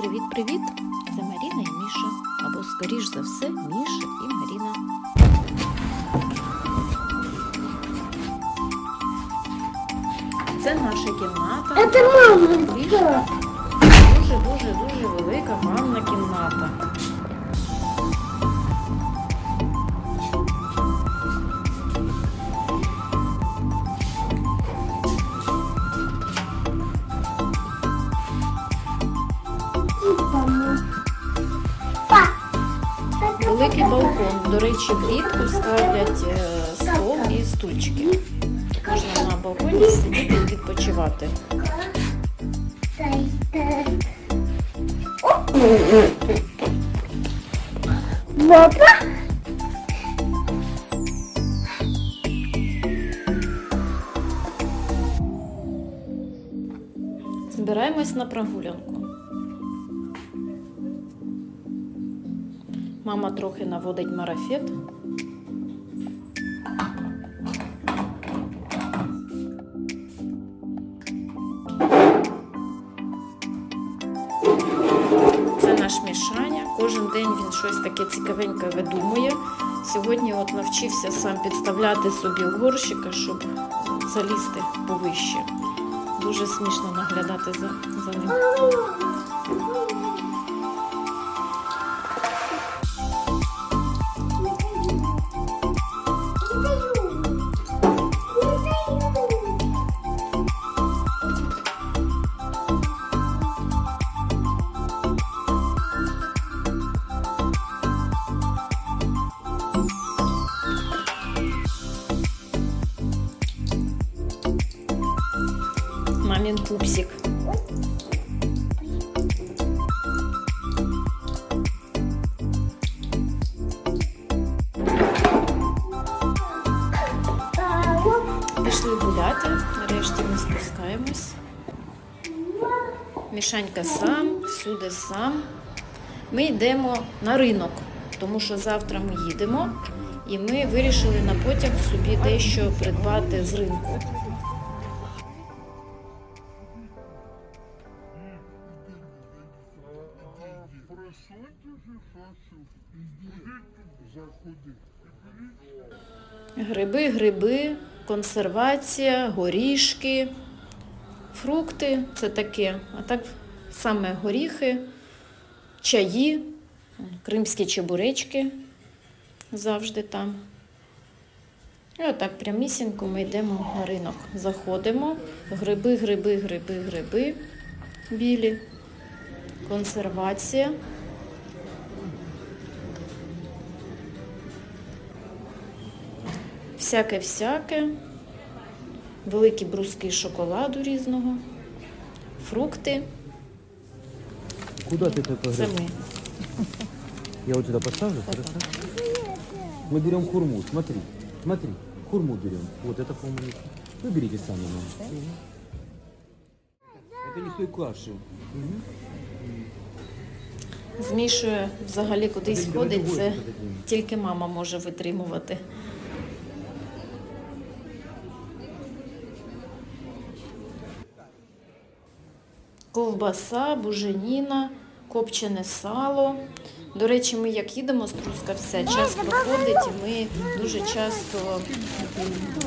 Привіт-привіт! Це Маріна і Міша. Або, скоріш за все, Міша і Маріна. Це наша кімната. Це мама. Дуже-дуже-дуже велика Великий балкон. До речі, влітку ставлять е, стол і стульчики. Можна на балконі сидіти і відпочивати. Папа. Збираємось на прогулянку. Мама трохи наводить марафет. Це наш Мішаня. Кожен день він щось таке цікавеньке видумує. Сьогодні от навчився сам підставляти собі горщика, щоб залізти повище. Дуже смішно наглядати за, за ним. Мамін пупсик. Пішли гуляти, нарешті ми спускаємось. Мішанька сам, всюди сам. Ми йдемо на ринок, тому що завтра ми їдемо і ми вирішили на потяг собі дещо придбати з ринку. Гриби, гриби, консервація, горішки, фрукти це таке. А так саме горіхи, чаї, кримські чебуречки завжди там. І отак прямісінько ми йдемо на ринок. Заходимо. Гриби, гриби, гриби, гриби білі. Консервація. Всяке-всяке. Великі бруски шоколаду різного, фрукти. Куда ты это Це ми. Я вот сюда поставлю, хорошо? Мы берем хурму, смотри, смотри, хурму берем. Вот это, по-моему, вы берите сами, мам. Это не с той каши. Мгм. Змішує взагалі кудись Давай ходить, другой це подадим. тільки мама може витримувати. Ковбаса, буженіна, копчене сало. До речі, ми як їдемо з Трускавця, час проходить і ми дуже часто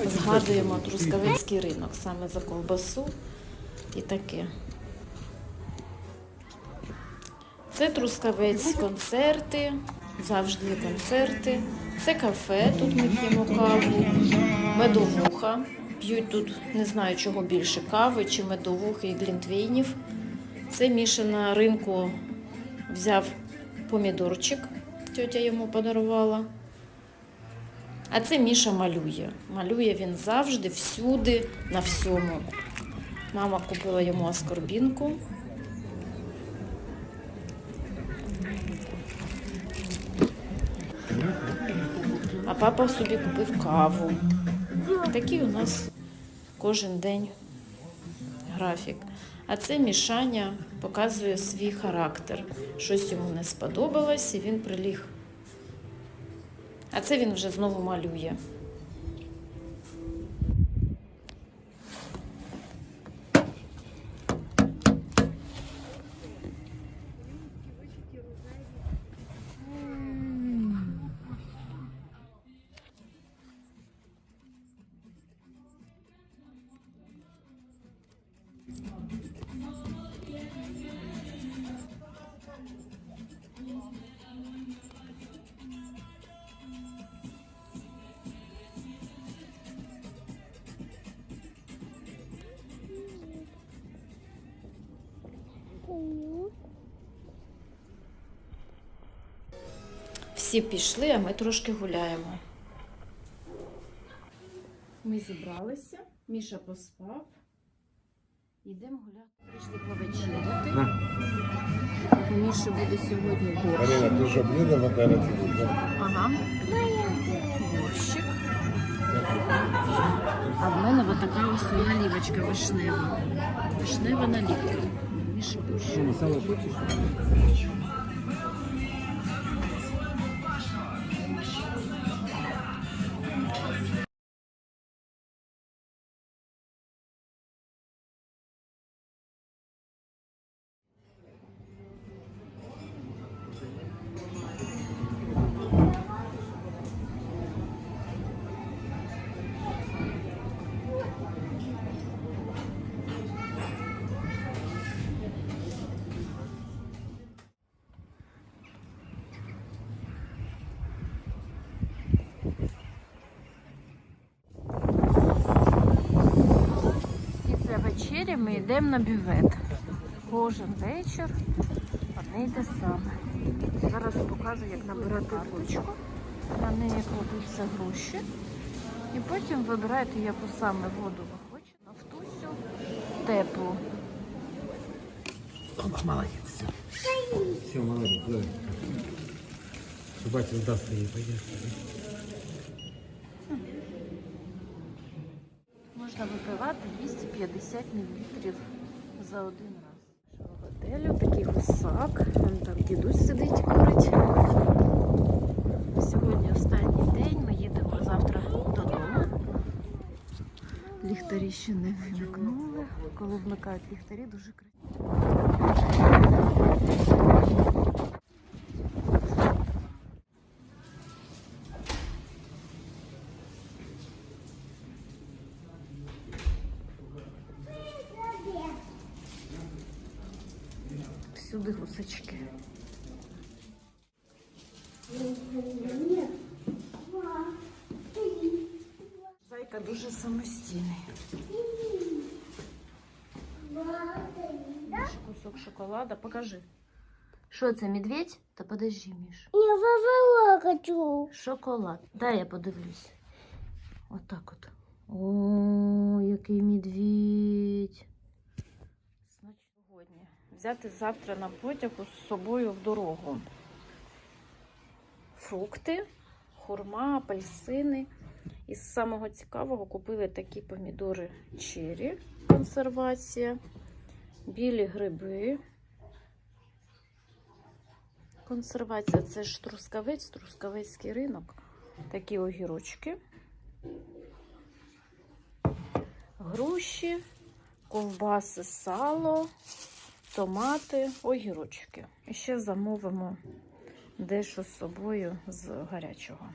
згадуємо Трускавецький ринок саме за ковбасу і таке. Це Трускавець концерти, завжди концерти. Це кафе, тут ми п'ємо каву, медовуха. П'ють тут не знаю чого більше кави чи медовухи і глінтвейнів. Це Міша на ринку взяв помідорчик, тьотя йому подарувала. А це Міша малює. Малює він завжди, всюди, на всьому. Мама купила йому аскорбінку. А папа собі купив каву. Такий у нас кожен день графік. А це мішання показує свій характер. Щось йому не сподобалось і він приліг. А це він вже знову малює. Всі пішли, а ми трошки гуляємо. Ми зібралися, Міша поспав. Йдемо гуляти. Прийшли повечеряти. У Міші буде сьогодні борщ. Алина, ты же блюдо выбирать будешь? Ага. Борщик. А в мене ось така ось наливочка вишнева. Вишнева наливка. Міші борщ. Что, масала вечері ми йдемо на бювет. Кожен вечір одне й те саме. Зараз покажу, як набирати карточку. На неї кладуться гроші. І потім вибираєте, яку саме воду ви хочете. Нафтусю теплу. Опа, молодец, все. Все, молодец, давай. Батя сдастся Можна випивати 250 мл за один раз. Готелю такий гусак. Вон там дідусь сидить курить. Сьогодні останній день. Ми їдемо завтра додому. Ліхтарі ще не вимкнули. Коли вмикають ліхтарі, дуже красиво. Всюди гусачки. Зайка дуже самостійний. Міш, кусок шоколада. Покажи. Що це, медведь? Та подожди, Міш. Я вовала хочу. Шоколад. Дай я подивлюсь. Отак от. О, який медведь. Взяти завтра на потягу з собою в дорогу. Фрукти, хурма, апельсини. І з самого цікавого купили такі помідори чері, консервація, білі гриби. Консервація це ж трускавець, трускавецький ринок. Такі огірочки. Груші, ковбаси, сало, томати, огірочки. І ще замовимо дещо з собою з гарячого.